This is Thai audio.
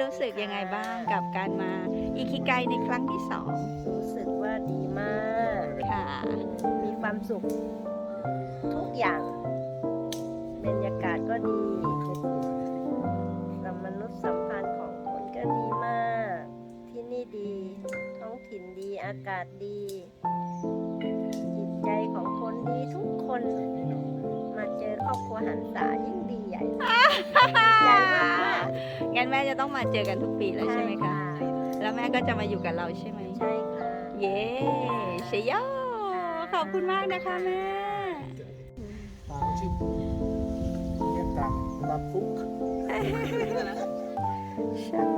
รู้สึกยังไงบ้างกับการมาอิคิไกในครั้งที่สองรู้สึกว่าดีมากค่ะ มีความสุข ทุกอย่างบรรยากาศก็ดีกับมนุษย์สัมพันธ์ของคนก็ดีมาก ที่นี่ดี ท้องถิ่นดีอากาศดี จิตใจของคนดีทุกคน มาเจอครอบครัวหันษายิ่งดีใหญ่ดีใจมากงั้น แม่จะต้องมาเจอกันทุกปีๆแล้วใช่ไหมคะ แล้วแม่ก็จะมาอยู่กับเราใช่ไหมใช่ค่ะ เย้เชยโยขอบคุณมากนะคะแม่ตามชื่อเรียกตามรับฟุกช่าง